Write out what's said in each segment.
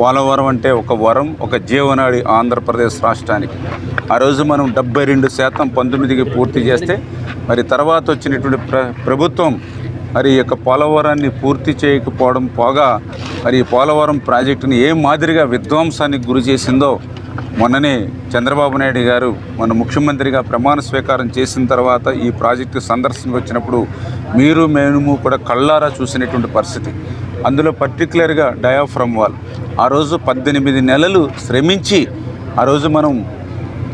పోలవరం అంటే ఒక వరం ఒక జీవనాడి ఆంధ్రప్రదేశ్ రాష్ట్రానికి. ఆ రోజు మనం డెబ్బై రెండు శాతం పంతొమ్మిదికి పూర్తి చేస్తే మరి తర్వాత వచ్చినటువంటి ప్ర ప్రభుత్వం మరి ఈ యొక్క పోలవరాన్ని పూర్తి చేయకపోవడం పోగా మరి ఈ పోలవరం ప్రాజెక్టుని ఏ మాదిరిగా విధ్వంసానికి గురి చేసిందో మొన్ననే చంద్రబాబు నాయుడు గారు మన ముఖ్యమంత్రిగా ప్రమాణ స్వీకారం చేసిన తర్వాత ఈ ప్రాజెక్టు సందర్శనకు వచ్చినప్పుడు మీరు మేము కూడా కళ్ళారా చూసినటువంటి పరిస్థితి. అందులో పర్టికులర్గా డయాఫ్రమ్ వాల్ ఆ రోజు పద్దెనిమిది నెలలు శ్రమించి ఆ రోజు మనం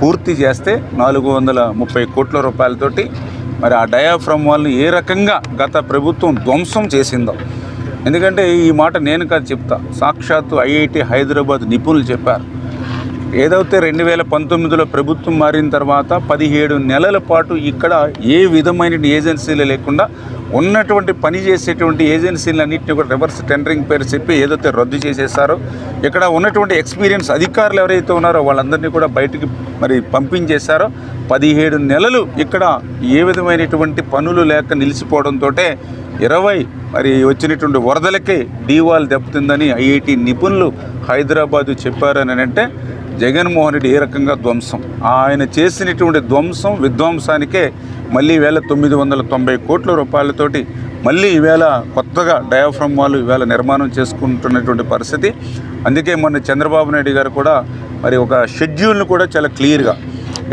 పూర్తి చేస్తే నాలుగు వందల ముప్పై కోట్ల రూపాయలతోటి మరి ఆ డయాఫ్రమ్ వాళ్ళని ఏ రకంగా గత ప్రభుత్వం ధ్వంసం చేసిందో. ఎందుకంటే ఈ మాట నేను కాదు చెప్తా. సాక్షాత్తు ఐఐటి హైదరాబాద్ నిపుణులు చెప్పారు. ఏదైతే రెండు వేల పంతొమ్మిదిలో ప్రభుత్వం మారిన తర్వాత పదిహేడు నెలల పాటు ఇక్కడ ఏ విధమైన ఏజెన్సీలు లేకుండా ఉన్నటువంటి పని చేసేటువంటి ఏజెన్సీలన్నింటినీ కూడా రివర్స్ టెండరింగ్ పేరు చెప్పి ఏదైతే రద్దు చేసేసారో ఇక్కడ ఉన్నటువంటి ఎక్స్పీరియన్స్ అధికారులు ఎవరైతే ఉన్నారో వాళ్ళందరినీ కూడా బయటికి మరి పంపించేశారో పదిహేడు నెలలు ఇక్కడ ఏ విధమైనటువంటి పనులు లేక నిలిచిపోవడంతో ఇరవై మరి వచ్చినటువంటి వరదలకే డీవాల్ దెబ్బతిందని ఐఐటి నిపుణులు హైదరాబాదు చెప్పారని అంటే జగన్మోహన్ రెడ్డి ఏ రకంగా ధ్వంసం? ఆయన చేసినటువంటి ధ్వంసం విధ్వంసానికే మళ్ళీ వేల తొమ్మిది వందల తొంభై కోట్ల రూపాయలతోటి మళ్ళీ ఈవేళ కొత్తగా డయాఫ్రమ్ వాళ్ళు ఈవేళ నిర్మాణం చేసుకుంటున్నటువంటి పరిస్థితి. అందుకే మొన్న చంద్రబాబు నాయుడు గారు కూడా మరి ఒక షెడ్యూల్ను కూడా చాలా క్లియర్గా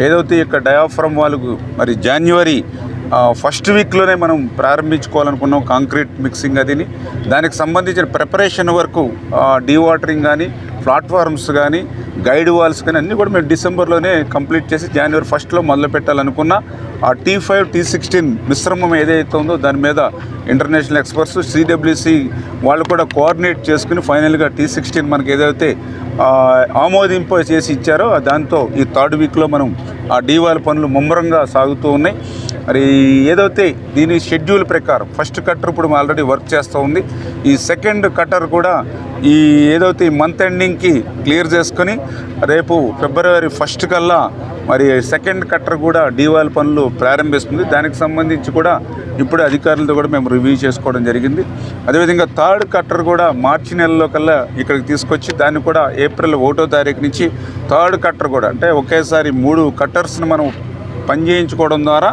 ఏదైతే ఇక డయాఫ్రమ్ వాళ్ళకు మరి జాన్యువరి ఫస్ట్ వీక్లోనే మనం ప్రారంభించుకోవాలనుకున్నాం కాంక్రీట్ మిక్సింగ్ అదిని. దానికి సంబంధించిన ప్రిపరేషన్ వరకు డీవాటరింగ్ కానీ ప్లాట్ఫామ్స్ కానీ గైడ్ వాల్స్ కానీ అన్నీ కూడా మేము డిసెంబర్లోనే కంప్లీట్ చేసి జనవరి ఫస్ట్లో మొదలు పెట్టాలనుకున్న ఆ టీ ఫైవ్ టీ సిక్స్టీన్ మిశ్రమం ఏదైతే ఉందో దాని మీద ఇంటర్నేషనల్ ఎక్స్పర్ట్స్ సిడబ్ల్యూసి వాళ్ళు కూడా కోఆర్డినేట్ చేసుకుని ఫైనల్గా టీ సిక్స్టీన్ మనకి ఏదైతే ఆమోదింప చేసి ఇచ్చారో దాంతో ఈ థర్డ్ వీక్లో మనం ఆ డీవాల్ పనులు ముమ్మరంగా సాగుతూ ఉన్నాయి. మరి ఏదైతే దీని షెడ్యూల్ ప్రకారం ఫస్ట్ కట్టర్ ఇప్పుడు ఆల్రెడీ వర్క్ చేస్తూ ఉంది. ఈ సెకండ్ కట్టర్ కూడా ఈ ఏదైతే ఈ మంత్ ఎండింగ్కి క్లియర్ చేసుకొని రేపు ఫిబ్రవరి ఫస్ట్ కల్లా మరి సెకండ్ కట్టర్ కూడా డీవాల్ పనులు ప్రారంభిస్తుంది. దానికి సంబంధించి కూడా ఇప్పుడు అధికారులతో కూడా మేము రివ్యూ చేసుకోవడం జరిగింది. అదేవిధంగా థర్డ్ కట్టర్ కూడా మార్చి నెలలో కల్లా ఇక్కడికి తీసుకొచ్చి దాన్ని కూడా ఏప్రిల్ ఒకటో తారీఖు నుంచి థర్డ్ కట్టర్ కూడా అంటే ఒకేసారి మూడు కట్టర్స్ని మనం పని చేయించుకోవడం ద్వారా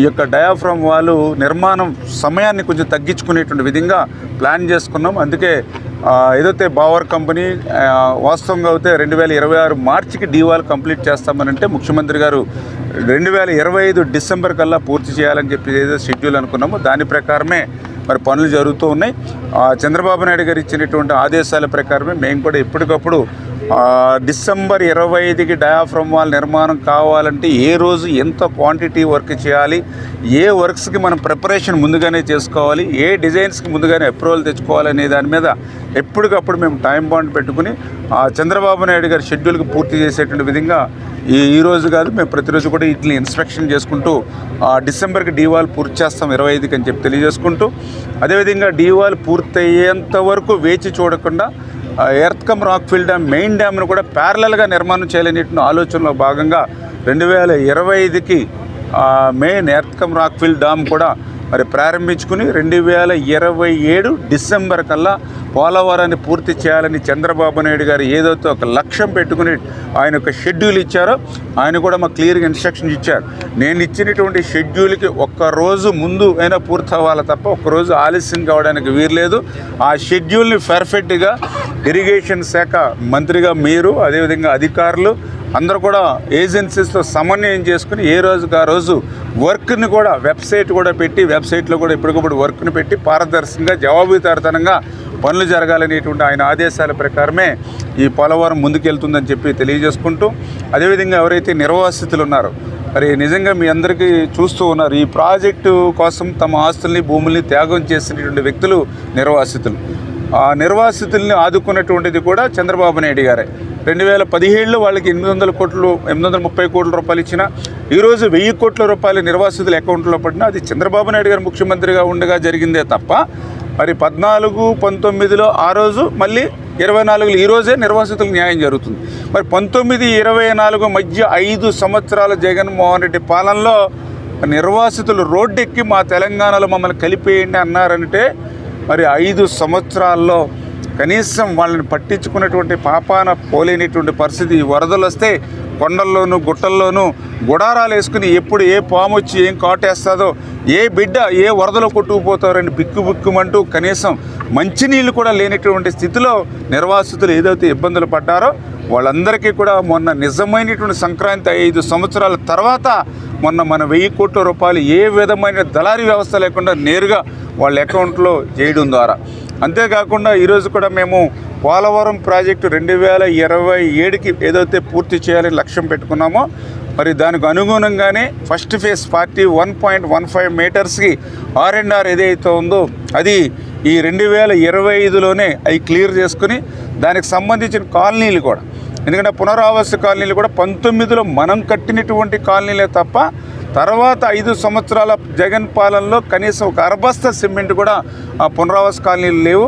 ఈ యొక్క డయాఫ్రమ్ వాళ్ళు నిర్మాణం సమయాన్ని కొంచెం తగ్గించుకునేటువంటి విధంగా ప్లాన్ చేసుకున్నాం. అందుకే ఏదైతే బావర్ కంపెనీ వాస్తవంగా అయితే రెండు వేల ఇరవై ఆరు మార్చికి డీవాల్ కంప్లీట్ చేస్తామనంటే ముఖ్యమంత్రి గారు రెండు వేల ఇరవై ఐదు డిసెంబర్ కల్లా పూర్తి చేయాలని చెప్పి ఏదో షెడ్యూల్ అనుకున్నామో. దాని ప్రకారమే మరి పనులు జరుగుతూ ఉన్నాయి. చంద్రబాబు నాయుడు గారు ఇచ్చినటువంటి ఆదేశాల ప్రకారమే మేము కూడా ఎప్పటికప్పుడు డిసెంబర్ ఇరవై ఐదుకి డయాఫ్రమ్ వాల్ నిర్మాణం కావాలంటే ఏ రోజు ఎంత క్వాంటిటీ వర్క్ చేయాలి ఏ వర్క్స్కి మనం ప్రిపరేషన్ ముందుగానే చేసుకోవాలి ఏ డిజైన్స్కి ముందుగానే అప్రూవల్ తెచ్చుకోవాలి అనే దాని మీద ఎప్పటికప్పుడు మేము టైం బాండ్ పెట్టుకుని ఆ చంద్రబాబు నాయుడు గారి షెడ్యూల్కి పూర్తి చేసేటువంటి విధంగా ఈ ఈ రోజు కాదు మేము ప్రతిరోజు కూడా వీటిని ఇన్స్పెక్షన్ చేసుకుంటూ ఆ డిసెంబర్కి డీవాల్ పూర్తి చేస్తాం ఇరవై ఐదుకి అని చెప్పి తెలియజేసుకుంటూ అదేవిధంగా డీవాల్ పూర్తయ్యేంత వరకు వేచి చూడకుండా earth come rockfill dam main డ్యామ్ను కూడా ప్యారలల్గా నిర్మాణం చేయాలనేటువంటి ఆలోచనలో భాగంగా రెండు వేల ఇరవై ఐదుకి main earth come rockfill dam కూడా మరి ప్రారంభించుకుని రెండు వేల ఇరవై ఏడు డిసెంబర్ కల్లా పోలవరాన్ని పూర్తి చేయాలని చంద్రబాబు నాయుడు గారు ఏదైతే ఒక లక్ష్యం పెట్టుకుని ఆయన ఒక షెడ్యూల్ ఇచ్చారో ఆయన కూడా మాకు క్లియర్గా ఇన్స్ట్రక్షన్స్ ఇచ్చారు. నేను ఇచ్చినటువంటి షెడ్యూల్కి ఒక్క రోజు ముందు అయినా పూర్తి అవ్వాలి తప్ప ఒక్కరోజు ఆలస్యం కావడానికి వీర్లేదు ఆ షెడ్యూల్ని పర్ఫెక్ట్గా ఇరిగేషన్ శాఖ మంత్రిగా మీరు అదేవిధంగా అధికారులు అందరూ కూడా ఏజెన్సీస్తో సమన్వయం చేసుకుని ఏ రోజుకి ఆ రోజు వర్క్ని కూడా వెబ్సైట్ కూడా పెట్టి వెబ్సైట్లో కూడా ఇప్పటికప్పుడు వర్క్ని పెట్టి పారదర్శకంగా జవాబుదారితనంగా పనులు జరగాలనేటువంటి ఆయన ఆదేశాల ప్రకారమే ఈ పోలవరం ముందుకెళ్తుందని చెప్పి తెలియజేసుకుంటూ అదేవిధంగా ఎవరైతే నిర్వాసితులు ఉన్నారో మరి నిజంగా మీ అందరికీ చూస్తూ ఉన్నారు ఈ ప్రాజెక్టు కోసం తమ ఆస్తుల్ని భూముల్ని త్యాగం చేసినటువంటి వ్యక్తులు నిర్వాసితులు. ఆ నిర్వాసితుల్ని ఆదుకున్నటువంటిది కూడా చంద్రబాబు నాయుడు గారే. రెండు వేల పదిహేడులో వాళ్ళకి ఎనిమిది వందల కోట్లు ఎనిమిది వందల ముప్పై కోట్ల రూపాయలు ఇచ్చిన ఈరోజు వెయ్యి కోట్ల రూపాయలు నిర్వాసితుల అకౌంట్లో పడినా అది చంద్రబాబు నాయుడు గారు ముఖ్యమంత్రిగా ఉండగా జరిగిందే తప్ప మరి పద్నాలుగు పంతొమ్మిదిలో ఆ రోజు మళ్ళీ ఇరవై నాలుగులో ఈ రోజే నిర్వాసితులకు న్యాయం జరుగుతుంది. మరి పంతొమ్మిది ఇరవై నాలుగు మధ్య ఐదు సంవత్సరాల జగన్మోహన్ రెడ్డి పాలనలో నిర్వాసితులు రోడ్డెక్కి మా తెలంగాణలో మమ్మల్ని కలిపేయండి అన్నారంటే మరి ఐదు సంవత్సరాల్లో కనీసం వాళ్ళని పట్టించుకున్నటువంటి పాపాన పోలేనటువంటి పరిస్థితి వరదలు వస్తే కొండల్లోనూ గుట్టల్లోనూ గుడారాలు వేసుకుని ఎప్పుడు ఏ పాము వచ్చి ఏం కాటేస్తుందో ఏ బిడ్డ ఏ వరదలో కొట్టుకుపోతారని బిక్కు బిక్కుమంటూ కనీసం మంచినీళ్ళు కూడా లేనటువంటి స్థితిలో నిర్వాసితులు ఏదైతే ఇబ్బందులు పడ్డారో వాళ్ళందరికీ కూడా మొన్న నిజమైనటువంటి సంక్రాంతి ఐదు సంవత్సరాల తర్వాత మొన్న మన వెయ్యి కోట్ల రూపాయలు ఏ విధమైన దళారీ వ్యవస్థ లేకుండా నేరుగా వాళ్ళ అకౌంట్లో చేయడం ద్వారా. అంతేకాకుండా ఈరోజు కూడా మేము పోలవరం ప్రాజెక్టు రెండు వేల ఇరవై ఏడుకి ఏదైతే పూర్తి చేయాలని లక్ష్యం పెట్టుకున్నామో మరి దానికి అనుగుణంగానే first phase forty one point one five మీటర్స్కి R and R ఏదైతే ఉందో అది ఈ రెండు వేల ఇరవై ఐదులోనే అవి క్లియర్ చేసుకుని దానికి సంబంధించిన కాలనీలు కూడా ఎందుకంటే పునరావాస కాలనీలు కూడా పంతొమ్మిదిలో మనం కట్టినటువంటి కాలనీలే తప్ప తర్వాత ఐదు సంవత్సరాల జగన్ పాలనలో కనీసం ఒక అరబస్త సిమెంట్ కూడా ఆ పునరావాస కాలనీలు లేవు.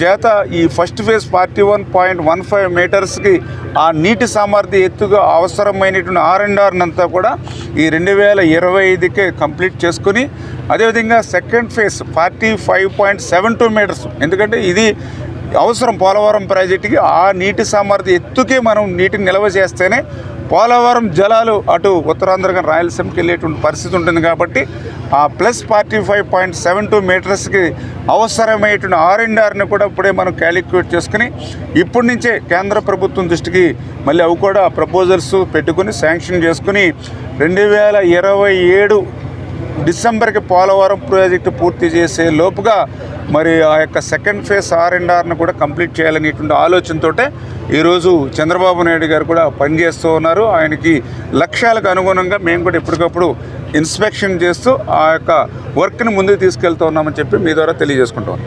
చేత ఈ first phase forty one point one five మీటర్స్కి ఆ నీటి సామర్థ్య ఎత్తుగా అవసరమైనటువంటి ఆర్ అండ్ ఆర్నంతా కూడా ఈ రెండు వేల ఇరవై ఐదుకే కంప్లీట్ చేసుకుని అదేవిధంగా second phase forty five point seven two meters. ఎందుకంటే ఇది అవసరం పోలవరం ప్రాజెక్టుకి ఆ నీటి సామర్థ్యం ఎత్తుకే మనం నీటిని నిల్వ చేస్తేనే పోలవరం జలాలు అటు ఉత్తరాంధ్ర కానీ రాయలసీమకి వెళ్ళేటువంటి పరిస్థితి ఉంటుంది కాబట్టి ఆ plus forty five point seven two మీటర్స్కి అవసరమైనటువంటి ఆర్ అండ్ ఆర్ని కూడా ఇప్పుడే మనం క్యాలిక్యులేట్ చేసుకుని ఇప్పటి నుంచే కేంద్ర ప్రభుత్వం దృష్టికి మళ్ళీ అవి కూడా ప్రపోజల్స్ పెట్టుకుని శాంక్షన్ చేసుకుని రెండు వేల ఇరవై ఏడు డిసెంబర్కి పోలవరం ప్రాజెక్టు పూర్తి చేసే లోపుగా మరి ఆ యొక్క సెకండ్ ఫేజ్ ఆర్ అండ్ ఆర్ను కూడా కంప్లీట్ చేయాలనేటువంటి ఆలోచనతోటే ఈరోజు చంద్రబాబు నాయుడు గారు కూడా పనిచేస్తూ ఉన్నారు. ఆయనకి లక్ష్యాలకు అనుగుణంగా మేము కూడా ఎప్పటికప్పుడు ఇన్స్పెక్షన్ చేస్తూ ఆ యొక్క వర్క్ని ముందుకు తీసుకెళ్తూ ఉన్నామని చెప్పి మీ ద్వారా తెలియజేసుకుంటాం